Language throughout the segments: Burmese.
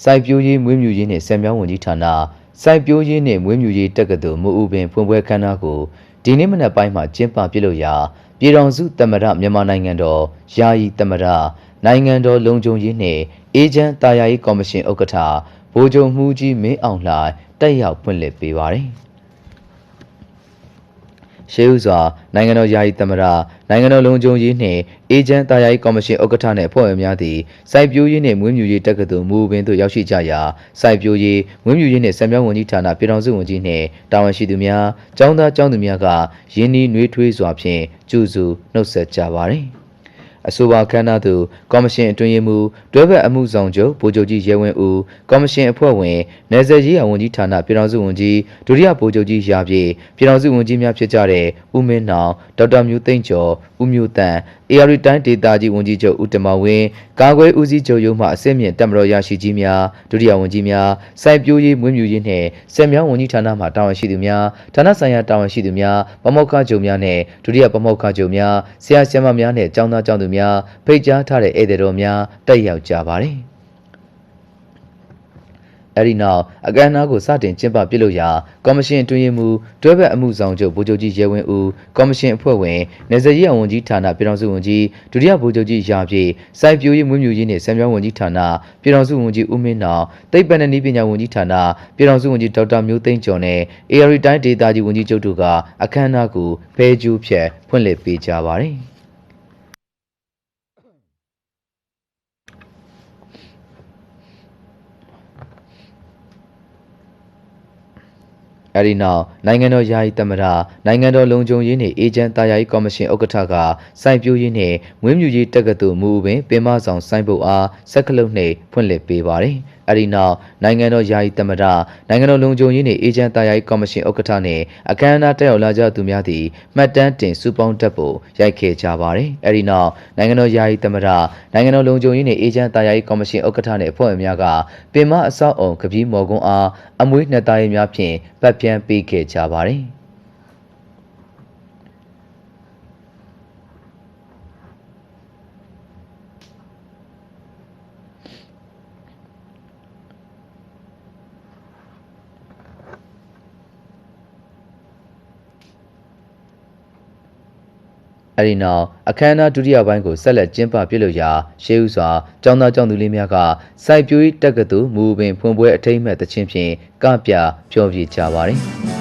စိုက်ပျိုးရေးမွေးမြူရေးနှင့်ဆံပြောင်းဝန်ကြီးဌာနစိုက်ပျိုးရေးနှင့်မွေးမြူရေးတက္ကသိုလ်မူဦးပင်ဖွင့်ပွဲခမ်းနားကိုဒီနေ့မနက်ပိုင်းမှာကျင်းပပြုလုပ်ရာပြည်ထောင်စုသမ္မတမြန်မာနိုင်ငံတော်ယာယီသမ္မတနိုင်ငံတော်လုံခြုံရေးနှင့်အေဂျင့်တာယာရေးကော်မရှင်ဥက္ကဋ္ဌဗိုလ်ချုပ်မှုကြီးမင်းအောင်လှိုင်တက်ရောက်ဖွင့်လှစ်ပေးပါတယ်။ ရှေးဥစွာနိုင်ငံတော်ယာယီသမ္မတနိုင်ငံတော်လုံခြုံရေးနှင့်အေဂျင့်တာယာရေးကော်မရှင်ဥက္ကဋ္ဌနှင့်အဖွဲ့ဝင်များသည်စိုက်ပျိုးရေးနှင့်မွေးမြူရေးတက္ကသိုလ်မူပင်သို့ရောက်ရှိကြရာစိုက်ပျိုးရေးမွေးမြူရေးနှင့်စံပြောင်းဝန်ကြီးဌာနပြည်ထောင်စုဝန်ကြီးနှင့်တာဝန်ရှိသူများကျောင်းသားကျောင်းသူများကယင်းဤနှွေးထွေးစွာဖြင့်ကြိုဆိုနှုတ်ဆက်ကြပါသည် အဆိုပါခမ်းနားသို့ကော်မရှင်အတွင်းရေးမှူးတွဲဘက်အမှုဆောင်ချုပ်ဗိုလ်ချုပ်ကြီးရဲဝင်းဦးကော်မရှင်အဖွဲ့ဝင်နယ်စပ်ရေးရာဝန်ကြီးဌာနပြည်ထောင်စုဝန်ကြီးဒုတိယဗိုလ်ချုပ်ကြီးရာပြည့်ပြည်ထောင်စုဝန်ကြီးများဖြစ်ကြတဲ့ဦးမင်းနောင်ဒေါက်တာမျိုးသိန်းကျော်ဦးမျိုးတန် အေရီတိုင်းဒေသကြီးဝန်ကြီးချုပ်ဦးတမဝင်းကာကွယ်ဦးစီးချုပ်ရုံးမှအစင့်မြင့်တပ်မတော်ရရှိကြီးများဒုတိယဝန်ကြီးများစိုက်ပျိုးရေးမွေးမြူရေးနှင့်စက်မြောင်းဝန်ကြီးဌာနမှတာဝန်ရှိသူများဌာနဆိုင်ရာတာဝန်ရှိသူများပမောက္ခချုပ်များနှင့်ဒုတိယပမောက္ခချုပ်များဆရာဆရာမများနှင့်ကျောင်းသားကျောင်းသူများဖိတ်ကြားထားတဲ့ဧည့်သည်တော်များတက်ရောက်ကြပါသည် အဲဒီနောက်အကမ်းအနားကိုစတင်ကျင်းပပြုလုပ်ရာကော်မရှင်အတွင်းရေးမှူးတွဲဘက်အမှုဆောင်ချုပ်ဗိုလ်ချုပ်ကြီးရဲဝင်းဦးကော်မရှင်အဖွဲ့ဝင်နေဇရေးအဝန်ကြီးဌာနပြည်ထောင်စုဝန်ကြီးဒုတိယဗိုလ်ချုပ်ကြီးရာပြည့်စိုက်ပျိုးရေးမွေးမြူရေးနှင့်ဆံပြောင်းဝန်ကြီးဌာနပြည်ထောင်စုဝန်ကြီးဦးမင်းနောင်သိပ္ပံနဲ့နည်းပညာဝန်ကြီးဌာနပြည်ထောင်စုဝန်ကြီးဒေါက်တာမျိုးသိန်းကျော်နဲ့ AR တိုင်းဒေသကြီးဝန်ကြီးချုပ်တို့ကအခမ်းအနားကိုဖဲကျူးဖြတ်ဖွင့်လှစ်ပေးကြပါတယ်။ အဲဒီနောက်နိုင်ငံတော်ယာယီသမ္မတနိုင်ငံတော်လုံခြုံရေးနှင့်အေဂျင့်တာယာရေးကော်မရှင်ဥက္ကဋ္ဌကစိုက်ပျိုးရေးနှင့်မွေးမြူရေးတက္ကသိုလ်မူပင်ပင်မဆောင်စိုင်းပုတ်အားစက္ကလုံနှင့်ဖွင့်လှစ်ပေးပါသည်။ အဲဒီနောက်နိုင်ငံတော်ယာယီသမ္မတနိုင်ငံတော်လုံခြုံရေးနှင့်အေဂျင့်တာယာရေးကော်မရှင်ဥက္ကဋ္ဌနှင့်အခမ်းအနားတက်ရောက်လာကြသူများသည်မှတ်တမ်းတင်စုပေါင်းတက်ဖို့ရိုက်ခဲ့ကြပါသည်။အဲဒီနောက်နိုင်ငံတော်ယာယီသမ္မတနိုင်ငံတော်လုံခြုံရေးနှင့်အေဂျင့်တာယာရေးကော်မရှင်ဥက္ကဋ္ဌနှင့်အဖွဲ့ဝင်များကပင်မအဆောက်အုံကပီးမော်ကွန်းအားအမွေးနှစ်သားရေးများဖြင့်ပတ်ပြန်ပေးခဲ့ကြပါသည်။ အဲဒီနောက်အခမ်းအနားဒုတိယပိုင်းကိုဆက်လက်ကျင်းပပြုလုပ်ရာရှေးဥစွာကျောင်းသားကျောင်းသူလေးများကစိုက်ပျိုးရေးတက္ကသိုလ်မူပင်ဖွင့်ပွဲအထိမ်းအမှတ်သချင်းဖြင့်ကပြဖျော်ဖြေကြပါသည်။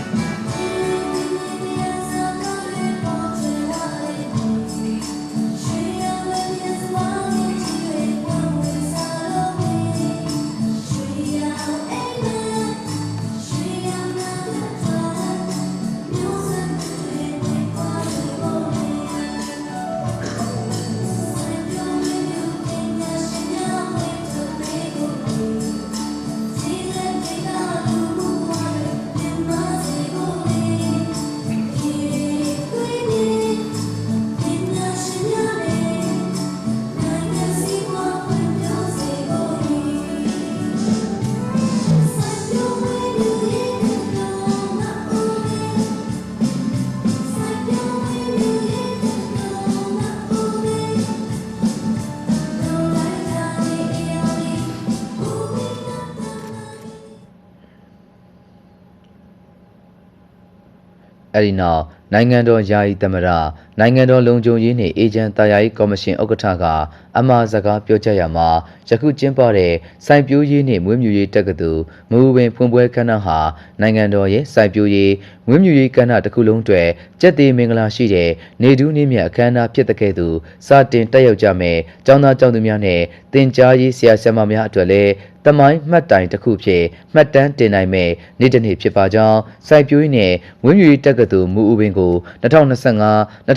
အဲဒီနောက်နိုင်ငံတော်ယာယီသမ္မတနိုင်ငံတော်လုံခြုံရေးနှင့်အေဂျင့်တာယာရေးကော်မရှင်ဥက္ကဋ္ဌကအမှာစကားပြောကြားရမှာယခုကျင်းပတဲ့စိုက်ပျိုးရေးနှင့်မွေးမြူရေးတက္ကသိုလ်မူပင်ဖွင့်ပွဲခမ်းနားဟာနိုင်ငံတော်ရဲ့စိုက်ပျိုးရေးမွေးမြူရေးကဏ္ဍတစ်ခုလုံးအတွက်ကြက်သေးမင်္ဂလာရှိတဲ့နေဒူးနှင်းမြတ်အခမ်းအနားဖြစ်တဲ့ကဲ့သို့စတင်တက်ရောက်ကြမယ်ကျောင်းသားကျောင်းသူများနဲ့တင် जा ရေးဆရာဆရာမများအတွက်လည်းတမိုင်းမှတ်တိုင်တစ်ခုဖြစ်မှတ်တမ်းတင်နိုင်မဲ့နေ့တစ်နေ့ဖြစ်ပါကြောင်းစိုက်ပျိုးရေးနဲ့မွေးမြူရေးတက္ကသိုလ်မူဦးပင်ကို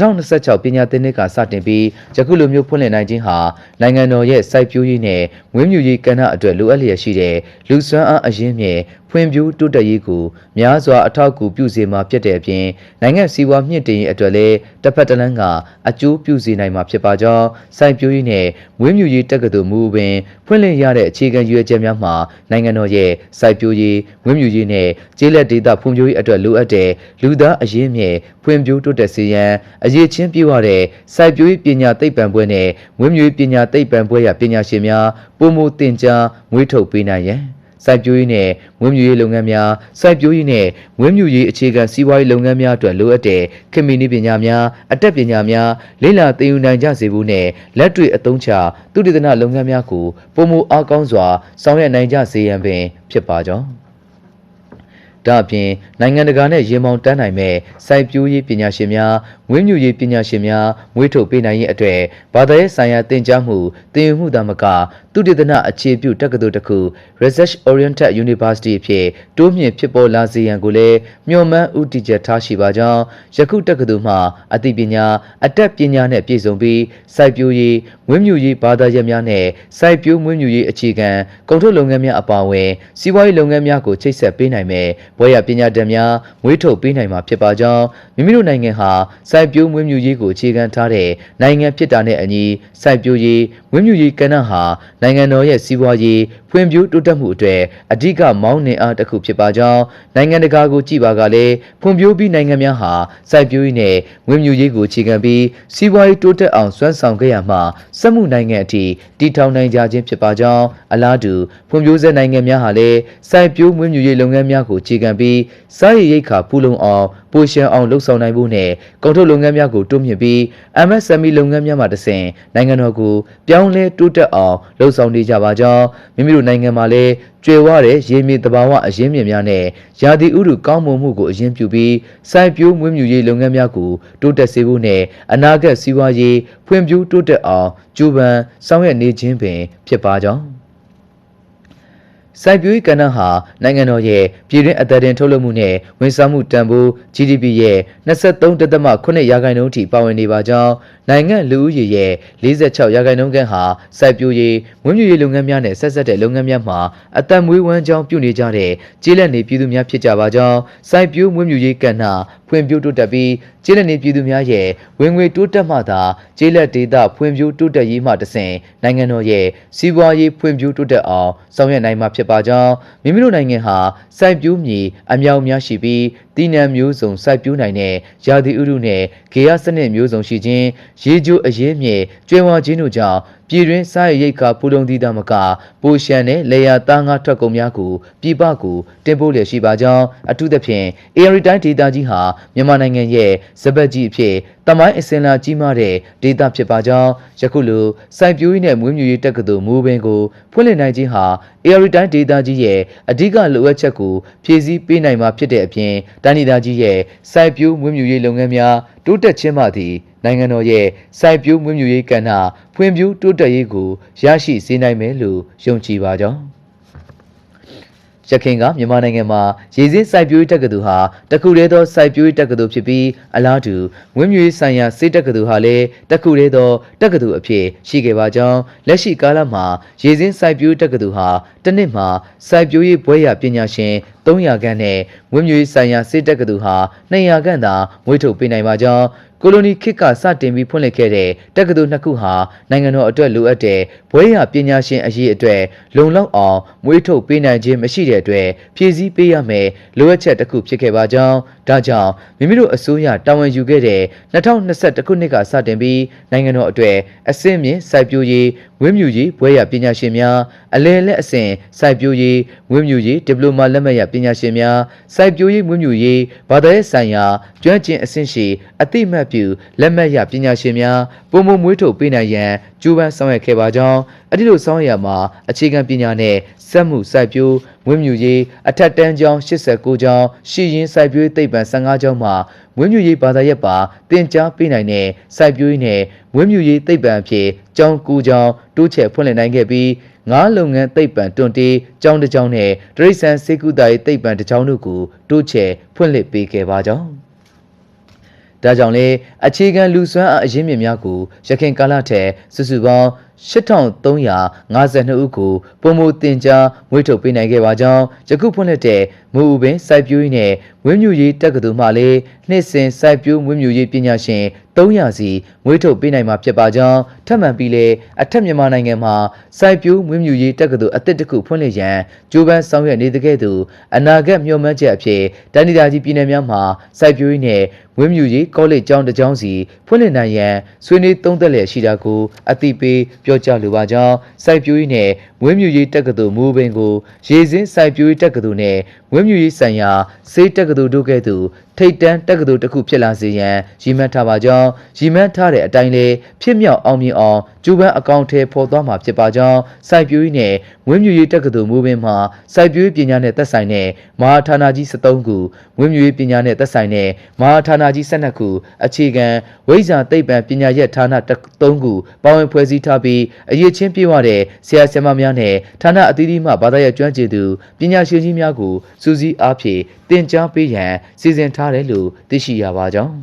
2025-2026ပညာသင်နှစ်ကစတင်ပြီးယခုလိုမျိုးဖွင့်လှစ်နိုင်ခြင်းဟာနိုင်ငံတော်ရဲ့စိုက်ပျိုးရေးနဲ့မွေးမြူရေးကဏ္ဍအတွက်လိုအပ်လျက်ရှိတဲ့လူစွမ်းအားအရင်းမြစ် ဖွံ့ဖြိုးတိုးတက်ရေးကိုများစွာအထောက်အကူပြုစေမှာဖြစ်တဲ့အပြင်နိုင်ငံစီးပွားမြင့်တင်ရေးအတွက်လည်းတစ်ဖက်တစ်လမ်းကအကျိုးပြုစေနိုင်မှာဖြစ်ပါကြောင်းစိုက်ပျိုးရေးနဲ့မွေးမြူရေးတက္ကသိုလ်မူပင်ဖွင့်လှစ်ရတဲ့အခြေခံရွေးချက်များမှာနိုင်ငံတော်ရဲ့စိုက်ပျိုးရေးမွေးမြူရေးနဲ့ကျေးလက်ဒေသဖွံ့ဖြိုးရေးအတွက်လိုအပ်တဲ့လူသားအရင်းမြစ်ဖွံ့ဖြိုးတိုးတက်စေရန်အရေးချင်းပြည့်ဝတဲ့စိုက်ပျိုးရေးပညာသိပ္ပံပွဲနဲ့မွေးမြူရေးပညာသိပ္ပံပွဲရပညာရှင်များပုံမသင်ကြားမွေးထုတ်ပေးနိုင်ရန် စိုက်ပျိုးရေးနဲ့မွေးမြူရေးလုပ်ငန်းများစိုက်ပျိုးရေးနဲ့မွေးမြူရေးအခြေခံစီးပွားရေးလုပ်ငန်းများအတွက်လိုအပ်တဲ့ခင်မီနည်းပညာများအတတ်ပညာများလေ့လာသင်ယူနိုင်ကြစေဖို့နဲ့လက်တွေ့အသုံးချသုတေသနလုပ်ငန်းများကိုပုံမအားကောင်းစွာဆောင်ရွက်နိုင်ကြစေရန်ပင်ဖြစ်ပါကြောင်းဒါအပြင်နိုင်ငံတကာနဲ့ရေမောင်တန်းနိုင်မဲ့စိုက်ပျိုးရေးပညာရှင်များမွေးမြူရေးပညာရှင်များမွေးထုတ်ပေးနိုင်ရေးအတွက်ဘာသာရေးဆိုင်ရာသင်ကြားမှုသင်ယူမှုသာမက သုတေသနအခြေပြုတက္ကသိုလ်တစ်ခု Research Oriented University အဖြစ်တိုးမြင့်ဖြစ်ပေါ်လာစေရန်ကိုလည်းမျှော်မှန်းဦးတည်ချက်ထားရှိပါကြောင်းယခုတက္ကသိုလ်မှအသိပညာအတတ်ပညာနဲ့ပြည့်စုံပြီးစိုက်ပျိုးရေးမွေးမြူရေးဘာသာရပ်များနဲ့စိုက်ပျိုးမွေးမြူရေးအခြေခံကုန်ထုတ်လုပ်ငန်းများအပါအဝင်စီးပွားရေးလုပ်ငန်းများကိုချိတ်ဆက်ပေးနိုင်မယ်ဘွဲရပညာတတ်များမွေးထုတ်ပေးနိုင်မှာဖြစ်ပါကြောင်းမိမိတို့နိုင်ငံဟာစိုက်ပျိုးမွေးမြူရေးကိုအခြေခံထားတဲ့နိုင်ငံဖြစ်တာနဲ့အညီစိုက်ပျိုးရေးမွေးမြူရေးကဏ္ဍဟာနိုင်ငံတော်ရဲ့စီးပွားရေးဖွံ့ဖြိုးတိုးတက်မှုအတွက်အဓိကမောင်းနှင်အားတစ်ခုဖြစ်ပါကြောင်းနိုင်ငံတကာကိုကြည့်ပါကလည်းဖွံ့ဖြိုးပြီးနိုင်ငံများဟာစိုက်ပျိုးရေးနဲ့မွေးမြူရေးကိုအခြေခံပြီးစီးပွားရေးတိုးတက်အောင်စွမ်းဆောင်ခဲ့ရမှာစက်မှုနိုင်ငံအထိတည်ထောင်နိုင်ကြခြင်းဖြစ်ပါကြောင်းအလားတူဖွံ့ဖြိုးဆဲနိုင်ငံများဟာလည်းစိုက်ပျိုးမွေးမြူရေးလုပ်ငန်းများကိုအခြေခံပြီးစားရည်ရိတ်ခါဖူလုံအောင် ပိုရှန်အောင်လှုပ်ဆောင်နိုင်ဖို့နဲ့ကုန်ထုတ်လုပ်ငန်းများကိုတိုးမြင့်ပြီး MSME လုပ်ငန်းများမှတဆင့်နိုင်ငံတော်ကိုပြောင်းလဲတိုးတက်အောင်လှုပ်ဆောင်နေကြပါကြောင်းမိမိတို့နိုင်ငံမှာလည်းကျွယ်ဝတဲ့ရေမြေသဘာဝအရင်းမြစ်များနဲ့ရာသီဥတုကောင်းမွန်မှုကိုအရင်ပြုပြီးစိုက်ပျိုးမွေးမြူရေးလုပ်ငန်းများကိုတိုးတက်စေဖို့နဲ့အနာဂတ်စီးပွားရေးဖွံ့ဖြိုးတိုးတက်အောင်ကြိုးပမ်းဆောင်ရွက်နေခြင်းပင်ဖြစ်ပါကြောင်း စိုက်ပျိုးရေးကဏ္ဍဟာနိုင်ငံတော်ရဲ့ပြည်တွင်းအသက်တင်ထုတ်လုပ်မှုနဲ့ဝန်ဆောင်မှုတန်ဖိုး GDP ရဲ့23.8ရာခိုင်နှုန်းထိပါဝင်နေပါကြောင်းနိုင်ငံလူဦးရေရဲ့46ရာခိုင်နှုန်းခန့်ဟာစိုက်ပျိုးရေးမွေးမြူရေးလုပ်ငန်းများနဲ့ဆက်ဆက်တဲ့လုပ်ငန်းများမှာအသက်မွေးဝမ်းကြောင်းပြုနေကြတဲ့ကျေးလက်နေပြည်သူများဖြစ်ကြပါကြောင်းစိုက်ပျိုးမွေးမြူရေးကဏ္ဍဖွံ့ဖြိုးတိုးတက်ပြီးကျေးလက်နေပြည်သူများရဲ့ဝင်ငွေတိုးတက်မှသာကျေးလက်ဒေသဖွံ့ဖြိုးတိုးတက်ရေးမှတဆင့်နိုင်ငံတော်ရဲ့စီးပွားရေးဖွံ့ဖြိုးတိုးတက်အောင်ဆောင်ရွက်နိုင်မှာဖြစ်ပါကြောင်းမိမိတို့နိုင်ငံဟာစိုက်ပျိုးမြေအမြောက်အများရှိပြီးတည်နှံမျိုးစုံစိုက်ပျိုးနိုင်တဲ့ရာသီဥတုနဲ့ဂေယစနစ်မျိုးစုံရှိခြင်းရေကျိုးအရေးမြေကျွဲဝါခြင်းတို့ကြောင့်ပြည်တွင်းစားရရိတ်ခါပူလုံသီးသားမကပိုရှန်တဲ့လေယာသားငါထွက်ကုန်များကိုပြည်ပကိုတင်ပို့လျက်ရှိပါကြောင်းအထူးသဖြင့် AR တိုင်းဒေသကြီးဟာမြန်မာနိုင်ငံရဲ့စပတ်ကြီးအဖြစ်တမိုင်းအစင်လာကြီးမားတဲ့ဒေသဖြစ်ပါကြောင်းယခုလိုစိုက်ပျိုးရေးနဲ့မွေးမြူရေးတက္ကသိုလ်မူပင်ကိုဖွင့်လှစ်နိုင်ခြင်းဟာ AR တိုင်းဒေသကြီးရဲ့အဓိကလိုအပ်ချက်ကိုဖြည့်ဆည်းပေးနိုင်မှာဖြစ်တဲ့အပြင်တိုင်းဒေသကြီးရဲ့စိုက်ပျိုးမွေးမြူရေးလုပ်ငန်းများတိုးတက်ခြင်းမှသည်နိုင်ငံတော်ရဲ့စိုက်ပျိုးမွေးမြူရေးကဏ္ဍဖွံ့ဖြိုးတိုးတက်ရေးကိုရရှိစေနိုင်မယ်လို့ယုံကြည်ပါကြောင်း ရခိုင်ကမြန်မာနိုင်ငံမှာရေစင်းစိုက်ပျိုးရေးတက္ကသိုလ်ဟာတခုတည်းသောစိုက်ပျိုးရေးတက္ကသိုလ်ဖြစ်ပြီးအလားတူဝင်းမြူရေးဆိုင်ရာစေတက္ကသိုလ်ဟာလည်းတခုတည်းသောတက္ကသိုလ်အဖြစ်ရှိခဲ့ပါကြောင်းလက်ရှိကာလမှာရေစင်းစိုက်ပျိုးရေးတက္ကသိုလ်ဟာတစ်နှစ်မှာစိုက်ပျိုးရေးဘွဲ့ရပညာရှင်300ခန့်နဲ့ဝင်းမြူရေးဆိုင်ရာစေတက္ကသိုလ်ဟာ200ခန့်သာမွေးထုတ်ပေးနိုင်ပါကြောင်း ကိုလိုနီခေတ်ကစတင်ပြီးဖွင့်လှစ်ခဲ့တဲ့တက္ကသိုလ်နှစ်ခုဟာနိုင်ငံတော်အတွက်လိုအပ်တဲ့ဘွဲရပညာရှင်အရေးအတွက်လုံလောက်အောင်မွေးထုတ်ပေးနိုင်ခြင်းမရှိတဲ့အတွက်ဖြည့်ဆည်းပေးရမယ်လိုအပ်ချက်တစ်ခုဖြစ်ခဲ့ပါကြောင်းဒါကြောင့်မိမိတို့အစိုးရတာဝန်ယူခဲ့တဲ့2021ခုနှစ်ကစတင်ပြီးနိုင်ငံတော်အတွက်အစင်းမြင့်စိုက်ပျိုးရေးဝ င်းမြူရေးဘွဲရပညာရှင်များအလယ်လက်အဆင့်စိုက်ပျိုးရေးဝင်းမြူရေးဒီပလိုမာလက်မှတ်ရပညာရှင်များစိုက်ပျိုးရေးဝင်းမြူရေးဘာသာရေးဆိုင်ရာကျွမ်းကျင်အဆင့်ရှိအသိမှတ်ပြုလက်မှတ်ရပညာရှင်များပုံမမွေးထုတ်ပေးနိုင်ရန် ကြိုးပမ်းဆောင်ရွက်ခဲ့ပါကြောင်းအဒီလိုဆောင်ရွက်ရမှာအခြေခံပညာနဲ့စက်မှုစိုက်ပျိုးဝင်းမြူရေးအထက်တန်းကျောင်း89ကျောင်းရှိရင်စိုက်ပျိုးရေးသိပ္ပံ15ကျောင်းမှာဝင်းမြူရေးဘာသာရပ်ပါတင် जा ပေးနိုင်တဲ့စိုက်ပျိုးရေးနဲ့ဝင်းမြူရေးသိပ္ပံအဖြစ်ကျောင်း9ကျောင်းတိုးချဲ့ဖွင့်လှစ်နိုင်ခဲ့ပြီးငါးလုပ်ငန်းသိပ္ပံတွန်တေးကျောင်းတစ်ကျောင်းနဲ့တရိษံစေကုတာရေးသိပ္ပံတစ်ကျောင်းတို့ကိုတိုးချဲ့ဖွင့်လှစ်ပေးခဲ့ပါကြောင်း ဒါကြောင့်လေအခြေခံလူစွမ်းအားအရင်းမြစ်များကိုရခိုင်ကာလထက်စုစုပေါင်း8352ဦးကိုပုံမတင်ကြားမွေးထုတ်ပေးနိုင်ခဲ့ပါကြောင်းယခုဖွင့်လှစ်တဲ့မူဦးပင်စိုက်ပျိုးရေးနဲ့ဝင်းမြူရေးတက္ကသိုလ်မှလည်းနှစ်စဉ်စိုက်ပျိုးဝင်းမြူရေးပညာရှင်300စီမွေးထုတ်ပေးနိုင်မှာဖြစ်ပါကြောင်းထပ်မံပြီးလဲအထက်မြန်မာနိုင်ငံမှာစိုက်ပျိုးဝင်းမြူရေးတက္ကသိုလ်အသစ်တစ်ခုဖွင့်လှစ်ရန်ကြိုးပမ်းဆောင်ရွက်နေတဲ့ကဲ့သို့အနာဂတ်မျှော်မှန်းချက်အဖြစ်တန်ဒီတာကြီးပြည်နယ်များမှာစိုက်ပျိုးရေးနဲ့ဝင်းမြူရေးကောလိပ်ကျောင်းတစ်ကျောင်းစီဖွင့်လှစ်နိုင်ရန်ဆွေးနွေးသုံးသပ်လျက်ရှိတာကိုအသိပေးပြောကြားလိုပါကြောင်းစိုက်ပျိုးရေးနဲ့ဝင်းမြူရေးတက္ကသိုလ်မူပင်ကိုရေစင်းစိုက်ပျိုးရေးတက္ကသိုလ်နဲ့ဝင်းမြူရေးဆိုင်ရာစေးတက္ကသိုလ်တို့ကဲ့သို့ထိတ်တန်းတက္ကသိုလ်တစ်ခုဖြစ်လာစေရန်ရည်မှန်းထားပါကြောင်းရည်မှန်းထားတဲ့အတိုင်းလေးဖြစ်မြောက်အောင်မြင်အောင်ကြိုးပမ်းအကောင့်ထဲပေါ်သွားမှာဖြစ်ပါကြောင်းစိုက်ပျိုးရေးနဲ့ဝင်းမြူရေးတက္ကသိုလ်မူပင်မှာစိုက်ပျိုးရေးပညာနဲ့သက်ဆိုင်တဲ့မဟာဌာနကြီး73ခုဝင်းမြူရေးပညာနဲ့သက်ဆိုင်တဲ့မဟာဌာနကြီး12ခုအခြေခံဝိဇ္ဇာသိပ္ပံပညာရပ်ဌာန3ခုပါဝင်ဖွဲ့စည်းထားပြီးအရေးချင်းပြည့်ဝတဲ့ဆရာဆရာမများနဲ့ဌာနအသီးသီးမှဘာသာရပ်ကျွမ်းကျင်သူပညာရှင်ကြီးများကိုစူးစီးအားဖြင့်တင်ကြားပေးရန်စီစဉ်ထားတယ်လို့သိရှိရပါကြောင်း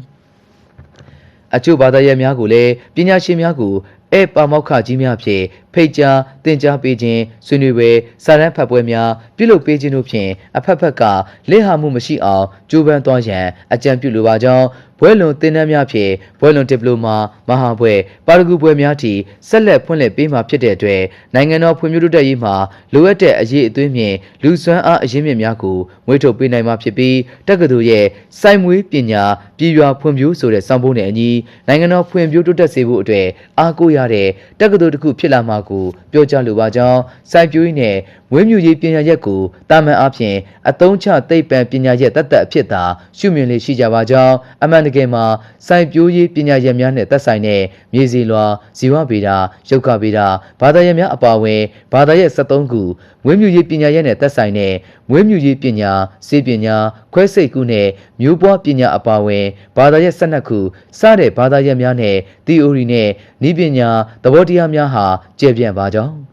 အချို့ဘာသာရပ်များကိုလည်းပညာရှင်များကိုဧပါမောက္ခကြီးများဖြင့် ဖိတ်ကြားတင်ကြားပေးခြင်းဆွေးနွေးပွဲစာတမ်းဖတ်ပွဲများပြုလုပ်ပေးခြင်းတို့ဖြင့်အဖက်ဖက်ကလစ်ဟာမှုမရှိအောင်ကြိုးပမ်းသွားရန်အကြံပြုလိုပါကြောင်းဘွဲလွန်သင်တန်းများဖြင့်ဘွဲလွန်ဒီပလိုမာမဟာဘွဲပါရဂူဘွဲများထိဆက်လက်ဖွင့်လှစ်ပေးမှာဖြစ်တဲ့အတွက်နိုင်ငံတော်ဖွံ့ဖြိုးတိုးတက်ရေးမှာလိုအပ်တဲ့အရေးအသွေးမြင့်လူစွမ်းအားအရင်းမြစ်များကိုမွေးထုတ်ပေးနိုင်မှာဖြစ်ပြီးတက္ကသိုလ်ရဲ့စိုက်မွေးပညာပြည်ရွာဖွံ့ဖြိုးဆိုတဲ့စောင့်ဖို့နဲ့အညီနိုင်ငံတော်ဖွံ့ဖြိုးတိုးတက်စေဖို့အတွက်အားကိုးရတဲ့တက္ကသိုလ်တစ်ခုဖြစ်လာမှာကိုပြောကြားလိုပါကြောင်းစိုက်ပျိုးရေးနဲ့ ဝင်းမြူရေးပညာရက်ကိုတာမန်အားဖြင့်အသုံးချသိပ္ပံပညာရက်တတ်သက်အဖြစ်သာရှုမြင်လေးရှိကြပါကြောင်းအမှန်တကယ်မှာစိုက်ပျိုးရေးပညာရက်များနဲ့သက်ဆိုင်တဲ့မြေစီလွာဇီဝဗေဒရုပ်ကဗေဒဘာသာရပ်များအပါအဝင်ဘာသာရပ်73ခုဝင်းမြူရေးပညာရက်နဲ့သက်ဆိုင်တဲ့ဝင်းမြူရေးပညာစေပညာခွဲစိတ်ခုနဲ့မျိုးပွားပညာအပါအဝင်ဘာသာရပ်12ခုစတဲ့ဘာသာရပ်များနဲ့ theory နဲ့ဤပညာသဘောတရားများဟာကျေပြန့်ပါကြောင်း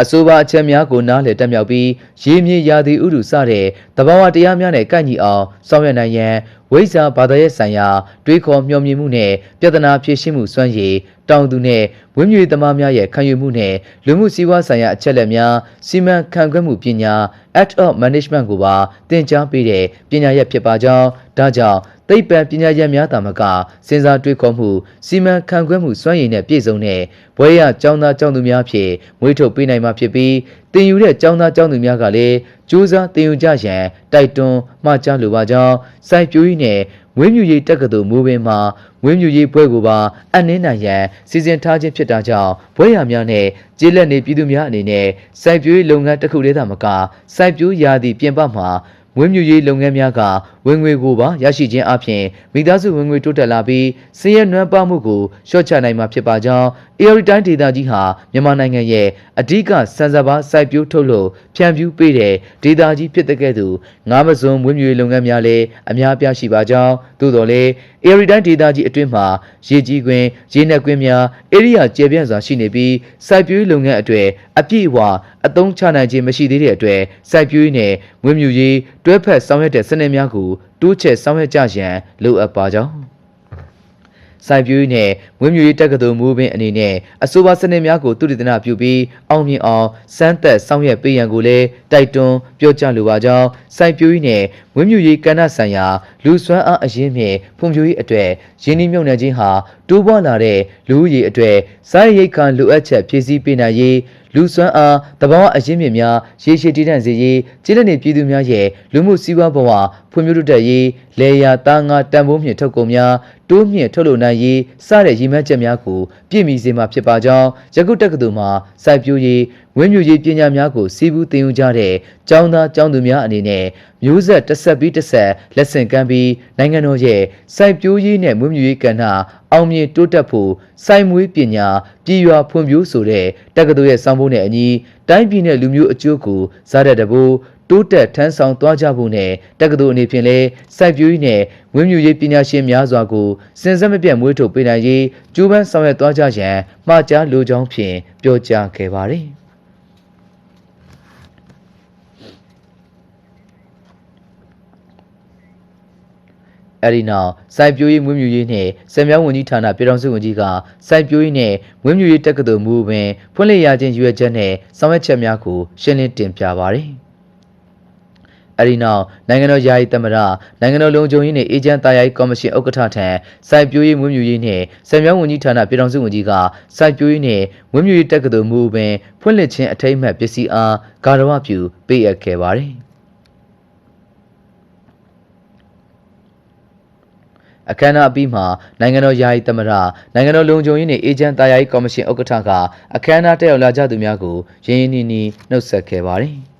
အဆိုပါအချက်များကိုနားလည်တက်မြောက်ပြီးရေမြေရာသီဥတုစတဲ့တဘာဝတရားများနဲ့ကိုက်ညီအောင်ဆောင်ရွက်နိုင်ရန်ဝိဇ္ဇာဘာသာရေးဆိုင်ရာ တွေးခေါ်မျှော်မြင်မှုနဲ့ပြဿနာဖြေရှင်းမှုစွမ်းရည်တောင်သူနဲ့ဝင်းမြွေသမားများရဲ့ခံယူမှုနဲ့လူမှုစီးပွားဆိုင်ရာအချက်အလက်များစီမံခန့်ခွဲမှုပညာ act of management ကိုပါသင်ကြားပေးတဲ့ပညာရပ်ဖြစ်ပါကြောင်းဒါကြောင့်သိပ္ပံပညာရပ်များသာမကစဉ်းစားတွေးခေါ်မှုစီမံခန့်ခွဲမှုစွမ်းရည်နဲ့ပြည့်စုံတဲ့ဘွဲရကျောင်းသားကျောင်းသူများဖြင့်မွေးထုတ်ပေးနိုင်မှာဖြစ်ပြီးတင်ယူတဲ့ကျောင်းသားကျောင်းသူများကလည်း စူးစမ်းတင်ယူကြရန်တိုက်တွန်းမှာကြားလိုပါကြောင်းစိုက်ပျိုးရေးနဲ့ဝင်းမြူရေးတက္ကသိုလ်မူပင်မှာဝင်းမြူရေးဘွဲကိုပါအနှင်းနိုင်ရန်စီစဉ်ထားခြင်းဖြစ်တာကြောင့်ဘွဲရများနဲ့ကျေးလက်နေပြည်သူများအနေနဲ့စိုက်ပျိုးရေးလုပ်ငန်းတစ်ခုတည်းသာမကစိုက်ပျိုးရာသီပြင်ပမှာဝင်းမြူရေးလုပ်ငန်းများက ဝင်ငွေကိုပါရရှိခြင်းအပြင်မိသားစုဝင်ငွေတိုးတက်လာပြီးစည်ရနွမ်းပါမှုကိုလျှော့ချနိုင်မှာဖြစ်ပါကြောင်း AR တိုင်းဒေသကြီးဟာမြန်မာနိုင်ငံရဲ့အဓိကစံစပါစိုက်ပျိုးထုတ်လုပ်ဖြန့်ဖြူးပေးတဲ့ဒေသကြီးဖြစ်တဲ့ကဲ့သို့ငါးမစွန်ဝင်းမြူရေးလုပ်ငန်းများလည်းအများအပြားရှိပါကြောင်းသို့တော်လည်း AR တိုင်းဒေသကြီးအတွင်းမှာရေကြီးကွင်းရေနက်ကွင်းများဧရိယာကျယ်ပြန့်စွာရှိနေပြီးစိုက်ပျိုးရေးလုပ်ငန်းအတွေ့အပြည့်အဝအသုံးချနိုင်ခြင်းမရှိသေးတဲ့အတွက်စိုက်ပျိုးရေးနဲ့ဝင်းမြူရေးတွဲဖက်ဆောင်ရွက်တဲ့စနစ်များကိုတိုးချဲ့ဆောင်ရွက်ကြရန်လိုအပ်ပါကြောင်းစိုက်ပျိုးရေးနဲ့ဝင်းမြူရေးတက္ကသိုလ်မူပင်အနေနဲ့အဆိုပါစနစ်များကိုသူတည်တနာပြုပြီးအောင်မြင်အောင်စမ်းသက်ဆောင်ရွက်ပေးရန်ကိုလည်းတိုက်တွန်းပြောကြားလိုပါကြောင်းစိုက်ပျိုးရေးနဲ့ဝင်းမြူရေးကဏ္ဍဆိုင်ရာလူစွမ်းအားအရင်းမြစ်ဖွံ့ဖြိုးရေးအတွေ့ရင်းနှီးမြှုပ်နှံခြင်းဟာတိုးပွားလာတဲ့လူဦးရေအတွေ့စိုက်ရိတ်ခါလိုအပ်ချက်ဖြည့်ဆည်းပေးနိုင်ရေးလူစွမ်းအားတဘာဝအရင်းမြစ်များရေရှည်တည်တံ့စေရေးကျေးလက်နေပြည်သူများရဲ့လူမှုစီးပွားဘဝ ဖွံ့ဖြိုးတိုးတက်ရေးလေယာသားငါတန်ဖိုးမြင့်ထုတ်ကုန်များတိုးမြင့်ထုတ်လုပ်နိုင်ရေးစတဲ့ရည်မှန်းချက်များကိုပြည့်မီစေမှာဖြစ်ပါကြောင်းယခုတက္ကသိုလ်မှာစိုက်ပျိုးရေးဝင်းမြူရေးပညာများကိုစီးပူးသင်ယူကြတဲ့ကျောင်းသားကျောင်းသူများအနေနဲ့မျိုးဆက်တစ်ဆက်ပြီးတစ်ဆက်လက်ဆင့်ကမ်းပြီးနိုင်ငံတော်ရဲ့စိုက်ပျိုးရေးနဲ့မွေးမြူရေးကဏ္ဍအောင်မြင်တိုးတက်ဖို့စိုက်မွေးပညာပြည်ရွာဖွံ့ဖြိုးဆိုတဲ့တက္ကသိုလ်ရဲ့စောင့်ဖို့နဲ့အညီတိုင်းပြည်နဲ့လူမျိုးအကျိုးကိုစားတဲ့တဘူ တိုးတက်ထမ်းဆောင်သွားကြဖို့နဲ့တက္ကသိုလ်အနေဖြင့်လည်းစိုက်ပျိုးရေးနဲ့ဝင်းမြူရေးပညာရှင်များစွာကိုစဉ်ဆက်မပြတ်မွေးထုတ်ပေးနိုင်ရေးကြိုးပမ်းဆောင်ရွက်သွားကြရန်မှာကြားလိုကြောင်းဖြင့်ပြောကြားခဲ့ပါတယ်။အအဲဒီနောက်စိုက်ပျိုးရေးမွေးမြူရေးနှင့်စက်မြောင်းဝန်ကြီးဌာနပြည်ထောင်စုဝန်ကြီးကစိုက်ပျိုးရေးနှင့်မွေးမြူရေးတက္ကသိုလ်မူပင်ဖွင့်လှစ်ရခြင်းရွေချက်နှင့်ဆောင်ရွက်ချက်များကိုရှင်းလင်းတင်ပြပါသည်။ အဲဒီနောက်နိုင်ငံတော်ယာယီသမ္မတနိုင်ငံတော်လုံခြုံရေးနှင့်အေဂျင့်တာယာရေးကော်မရှင်ဥက္ကဋ္ဌထံစိုက်ပျိုးရေးမွေးမြူရေးနှင့်စက်မြောင်းဝန်ကြီးဌာနပြည်ထောင်စုဝန်ကြီးကစိုက်ပျိုးရေးနှင့်မွေးမြူရေးတက္ကသိုလ်မူပင်ဖွင့်လှစ်ခြင်းအထိမ်းအမှတ်ပစ္စည်းအားဂါရဝပြုပေးအပ်ခဲ့ပါသည်။အခမ်းအနားအပြီးမှာနိုင်ငံတော်ယာယီသမ္မတနိုင်ငံတော်လုံခြုံရေးနှင့်အေဂျင့်တာယာရေးကော်မရှင်ဥက္ကဋ္ဌကအခမ်းအနားတက်ရောက်လာကြသူများကိုရင်းရင်းနှီးနှီးနှုတ်ဆက်ခဲ့ပါတယ်။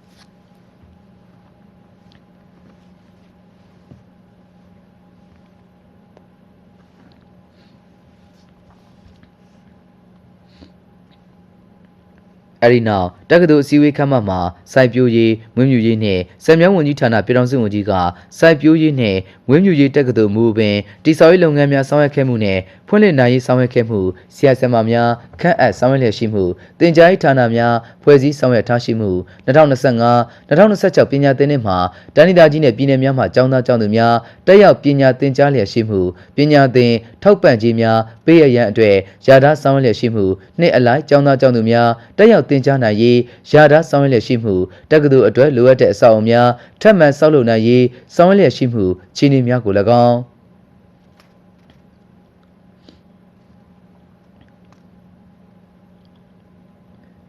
အဲဒီနောက်တက္ကသိုလ်အစည်းအဝေးခန်းမမှာစိုက်ပျိုးရေးမွေးမြူရေးနှင့်စက်မြောင်းဝန်ကြီးဌာနပြည်ထောင်စုဝန်ကြီးကစိုက်ပျိုးရေးနှင့်မွေးမြူရေးတက္ကသိုလ်မူပင်တိစောက်ရေးလုပ်ငန်းများဆောင်ရွက်ခဲ့မှုနှင့်ဖွင့်လှစ်နိုင်ရေးဆောင်ရွက်ခဲ့မှုဆရာဆရာမများခန့်အပ်ဆောင်ရွက်လျက်ရှိမှုတင် जा ရေးဌာနများဖွဲ့စည်းဆောင်ရွက်ထားရှိမှု2025 2026ပညာသင်နှစ်မှာတန်းဒေသကြီးနှင့်ပြည်내များမှကျောင်းသားကျောင်းသူများတက်ရောက်ပညာသင်ကြားလျက်ရှိမှုပညာသင်ထောက်ပံ့ခြင်းများပေးရန်အတွေ့ရထားဆောင်ရွက်လျက်ရှိမှုနှစ်အလိုက်ကျောင်းသားကျောင်းသူများတက်ရောက်သင်ကြားနိုင်ရေးရထားဆောင်ရွက်လျက်ရှိမှုတက္ကသိုလ်အတွက်လိုအပ်တဲ့အဆောက်အအုံများထပ်မံဆောက်လုပ်နိုင်ရေးဆောင်ရွက်လျက်ရှိမှုခြေအနေများကို၎င်း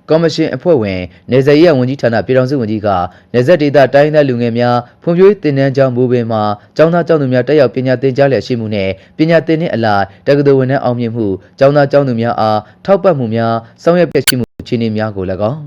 ကော်မရှင်အဖွဲ့ဝင်နေဇယ်ရေးဝန်ကြီးဌာနပြည်ထောင်စုဝန်ကြီးကနေဇက်ဒေတာတိုင်းဒေသလူငယ်များဖွံ့ဖြိုးရေးတင်နန်းကျောင်းမူပင်မှာကျောင်းသားကျောင်းသူများတက်ရောက်ပညာသင်ကြားလျက်ရှိမှုနဲ့ပညာသင်နှင့်အလိုက်တက္ကသိုလ်ဝန်ထမ်းအောင်မြင်မှုကျောင်းသားကျောင်းသူများအားထောက်ပံ့မှုများဆောင်ရွက်ပြည့်ရှိမှု အခြေအနေများကို၎င်း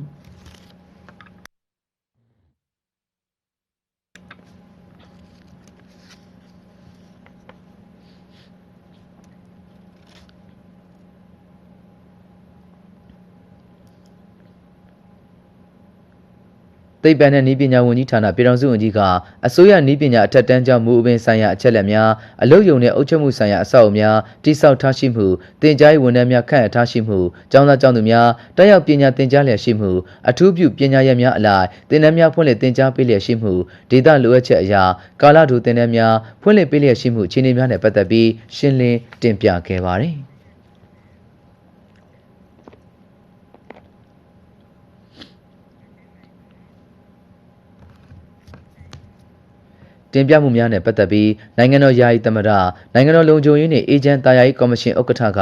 သိပ္ပံနဲ့နည်းပညာဝန်ကြီးဌာနပြည်ထောင်စုဝန်ကြီးကအစိုးရနည်းပညာအထက်တန်းကျောင်းမူအပင်ဆိုင်ရာအချက်အလက်များအလုပ်ရုံနဲ့အုပ်ချုပ်မှုဆိုင်ရာအဆောက်အအုံများတိစောက်ထားရှိမှုတင် जा ရေးဝန်ထမ်းများခန့်အပ်ထားရှိမှုကျောင်းသားကျောင်းသူများတက်ရောက်ပညာသင်ကြားလျက်ရှိမှုအထူးပြုပညာရပ်များအလိုက်သင်တန်းများဖွင့်လှစ်သင်ကြားပေးလျက်ရှိမှုဒေသလိုအပ်ချက်အရာကာလတူသင်တန်းများဖွင့်လှစ်ပေးလျက်ရှိမှုအခြေအနေများနဲ့ပတ်သက်ပြီးရှင်းလင်းတင်ပြခဲ့ပါတယ်။ တင်ပြမှုများနဲ့ပတ်သက်ပြီးနိုင်ငံတော်ယာယီသမ္မတနိုင်ငံတော်လုံခြုံရေးနှင့်အေဂျင့်တာယာရေးကော်မရှင်ဥက္ကဋ္ဌက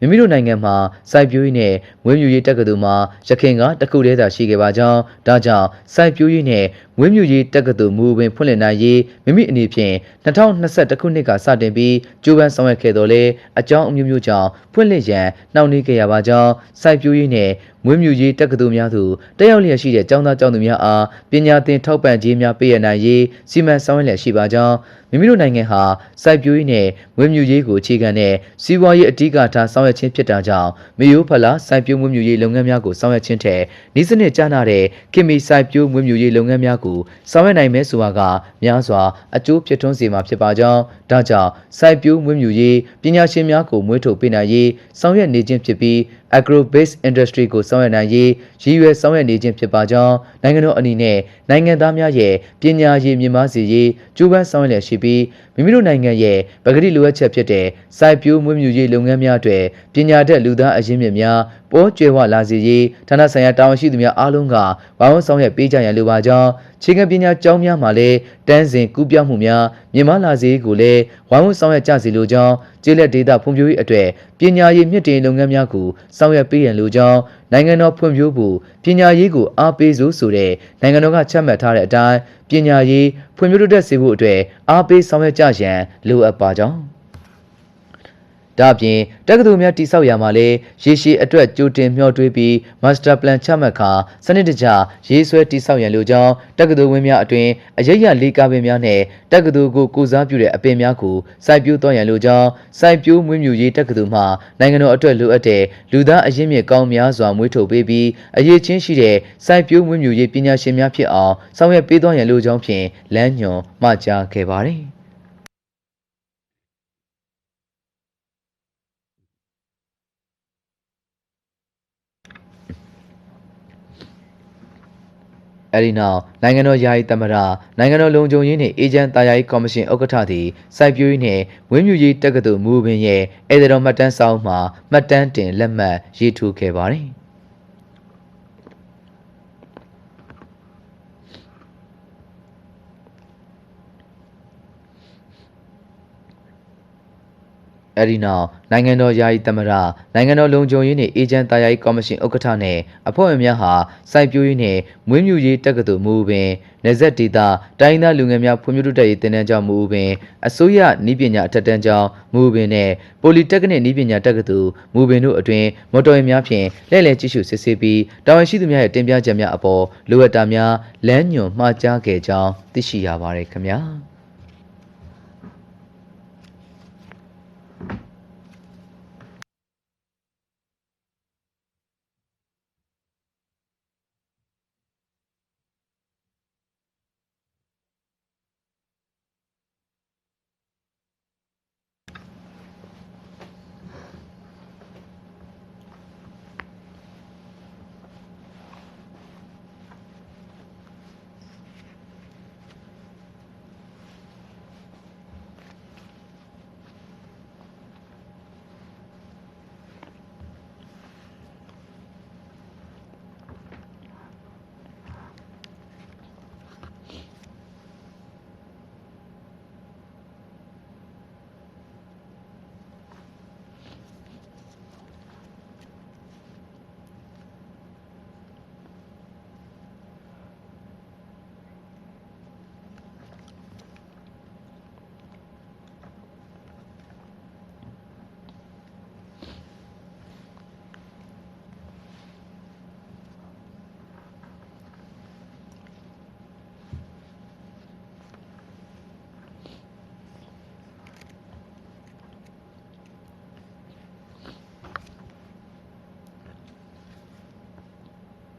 မိမိတို့နိုင်ငံမှာစိုက်ပျိုးရေးနှင့်မွေးမြူရေးတက္ကသိုလ်မှာရခိုင်ကတခုတည်းသာရှိခဲ့ပါကြောင်းဒါကြောင့်စိုက်ပျိုးရေးနှ င့်မွေးမြူရေးတက္ကသိုလ်မူပင်ဖွင့်လှစ်နိုင်ရေးမိမိအနေဖြင့်2021ခုနှစ်ကစတင်ပြီးကြိုးပမ်းဆောင်ရွက်ခဲ့တော်လဲအကြောင်းအမျိုးမျိုးကြောင့်ဖွင့်လှစ်ရန်နှောင့်နှေးခဲ့ရပါကြောင်းစိုက်ပျိုးရေးနှင့်မွေးမြူရေးတက္ကသိုလ်များသို့တက်ရောက်လျက်ရှိတဲ့ကျောင်းသားကျောင်းသူများအားပညာသင်ထောက်ပံ့ခြင်းများပေးရနိုင်ရေးစီမံဆောင်ရွက်လျက်ရှိပါကြောင်းမိမိတို့နိုင်ငံဟာစိုက်ပျိုးရေးနဲ့မွေးမြူရေးကိုအခြေခံတဲ့စီးပွားရေးအဓိကထားဆောင်ရွက်ခြင်းဖြစ်တာကြောင့်မယိုးဖလာစိုက်ပျိုးမွေးမြူရေးလုပ်ငန်းများကိုဆောင်ရွက်ခြင်းထက်ဤစနစ်ကျနာတဲ့ခင်မီစိုက်ပျိုးမွေးမြူရေးလုပ်ငန်းများကိုဆောင်ရွက်နိုင်မယ်ဆိုတာကများစွာအကျိုးဖြစ်ထွန်းစေမှာဖြစ်ပါကြောင်းဒါကြောင့်စိုက်ပျိုးမွေးမြူရေးပညာရှင်များကိုမွေးထုတ်ပေးနိုင်ရေးဆောင်ရွက်နေခြင်းဖြစ်ပြီး agro based industry ကိုဆောင်ရွက်နိုင်ရေးရည်ရွယ်ဆောင်ရွက်နေခြင်းဖြစ်ပါကြောင်းနိုင်ငံတော်အနေနဲ့နိုင်ငံသားများရဲ့ပညာရေးမြင့်မားစေရေးကြိုးပမ်းဆောင်ရွက်လျက်ရှိပြီးမိမိတို့နိုင်ငံရဲ့ပကတိလိုအပ်ချက်ဖြစ်တဲ့စိုက်ပျိုးမွေးမြူရေးလုပ်ငန်းများအတွက်ပညာတတ်လူသားအရင်းမြစ်များပေါ်ကျွယ်ဝလာစေရေးဌာနဆိုင်ရာတာဝန်ရှိသူများအားလုံးကဝိုင်းဝန်းဆောင်ရွက်ပေးကြရန်လိုပါကြောင်းခြေကပညာကျောင်းများမှာလည်းတန်းစဉ်ကူးပြောင်းမှုများ မြင့်မားလာစေကိုလည်းဝိုင်းဝန်းဆောင်ရွက်ကြစီလိုကြောင်းကျေးလက်ဒေသဖွံ့ဖြိုးရေးအတွက်ပညာရေးမြင့်တင်လုပ်ငန်းများကိုဆောင်ရွက်ပေးရန်လိုကြောင်းနိုင်ငံတော်ဖွံ့ဖြိုးဖို့ပညာရေးကိုအားပေးစို့ဆိုတဲ့နိုင်ငံတော်ကချမှတ်ထားတဲ့အတိုင်းပညာရေးဖွံ့ဖြိုးတိုးတက်စေဖို့အတွက်အားပေးဆောင်ရွက်ကြရန်လိုအပ်ပါကြောင်း ဒါ့အပြင်တက္ကသိုလ်များတိစောက်ရာမှာလည်းရေရှည်အတွက်ကြိုတင်မျှော်တွေးပြီး Master Plan ချမှတ်ခါစနစ်တကျရေးဆွဲတိစောက်ရန်လိုကြောင်းတက္ကသိုလ်ဝင်းများအတွင်အရရလေးကားပင်များနဲ့တက္ကသိုလ်ကိုကိုစားပြုတဲ့အပင်များကိုစိုက်ပျိုးသွားရန်လိုကြောင်းစိုက်ပျိုးမွေးမြူရေးတက္ကသိုလ်မှနိုင်ငံတော်အတွက်လိုအပ်တဲ့လူသားအရင်းမြစ်ကောင်းများစွာမွေးထုတ်ပေးပြီးအရေးချင်းရှိတဲ့စိုက်ပျိုးမွေးမြူရေးပညာရှင်များဖြစ်အောင်ဆောင်ရွက်ပေးသွားရန်လိုကြောင်းဖြင့်လမ်းညွှန်မှကြားခဲ့ပါတယ် အဲဒီနောက်နိုင်ငံတော်ယာယီသမ္မတနိုင်ငံတော်လုံခြုံရေးနှင့်အေဂျင့်တာယာရေးကော်မရှင်ဥက္ကဋ္ဌသည်စိုက်ပျိုးရေးနှင့်ဝင်းမြူရေးတက္ကသိုလ်မူပင်ရဲ့ဧည့်သည်တော်မှတ်တမ်းစာအုပ်မှာမှတ်တမ်းတင်လက်မှတ်ရေးထိုးခဲ့ပါသည် အဲဒီနောက်နိုင်ငံတော်ယာယီသမ္မတနိုင်ငံတော်လုံခြုံရေးနှင့်အေဂျင့်တာယာရေးကော်မရှင်ဥက္ကဋ္ဌနှင့်အဖွဲ့ဝင်များဟာစိုက်ပျိုးရေးနှင့်မွေးမြူရေးတက္ကသိုလ်မူပင်နေဆက်ဒေတာတိုင်းဒေသလူငယ်များဖွံ့ဖြိုးတိုးတက်ရေးတင်နန်းကျောင်းမူပင်အစိုးရနည်းပညာအထက်တန်းကျောင်းမူပင်နှင့်ပိုလီတက္ကနစ်နည်းပညာတက္ကသိုလ်မူပင်တို့အတွင်မော်တော်ယာဉ်များဖြင့်လှည့်လည်ကြည့်ရှုစစ်ဆေးပြီးတာဝန်ရှိသူများရဲ့တင်ပြချက်များအပေါ်လိုအပ်တာများလမ်းညွှန်မှာကြားခဲ့ကြောင်းသိရှိရပါတယ်ခင်ဗျာ။